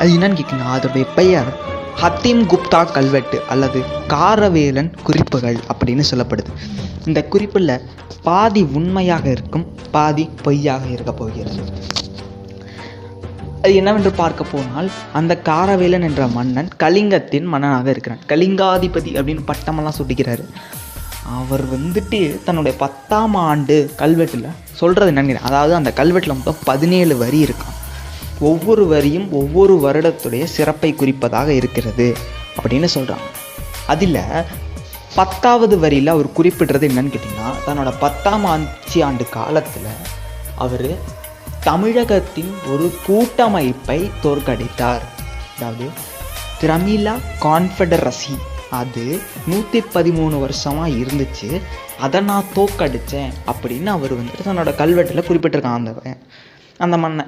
அது என்னன்னு கேட்குங்க அதோடைய பெயர் ஹத்தீம் குப்தா கல்வெட்டு அல்லது காரவேலன் குறிப்புகள் அப்படின்னு சொல்லப்படுது. இந்த குறிப்பில் பாதி உண்மையாக இருக்கும் பாதி பொய்யாக இருக்க போகிறது. அது என்னவென்று பார்க்க போனால் அந்த காரவேலன் என்ற மன்னன் கலிங்கத்தின் மன்னனாக இருக்கிறான். கலிங்காதிபதி அப்படின்னு பட்டமெல்லாம் சுட்டுகிறாரு அவர் வந்துட்டு தன்னுடைய பத்தாம் ஆண்டு கல்வெட்டில் சொல்கிறது என்னன்னு அதாவது அந்த கல்வெட்டில் மொத்தம் பதினேழு வரி இருக்கான் ஒவ்வொரு வரியும் ஒவ்வொரு வருடத்துடைய சிறப்பை குறிப்பதாக இருக்கிறது அப்படின்னு சொல்கிறாங்க அதில் பத்தாவது வரியில் அவர் குறிப்பிடுறது என்னன்னு கேட்டிங்கன்னா தன்னோட பத்தாம் ஆட்சி ஆண்டு காலத்தில் அவர் தமிழகத்தின் ஒரு கூட்டமைப்பை தோற்கடித்தார். அதாவது திரமிழா கான்ஃபெடரசி. அது நூற்றி பதிமூணு வருஷமாக இருந்துச்சு. அதை நான் தோக்கடித்தேன் அப்படின்னு அவர் வந்துட்டு தன்னோட கல்வெட்டில் குறிப்பிட்டிருக்கான் அந்த அந்த மன்னன்.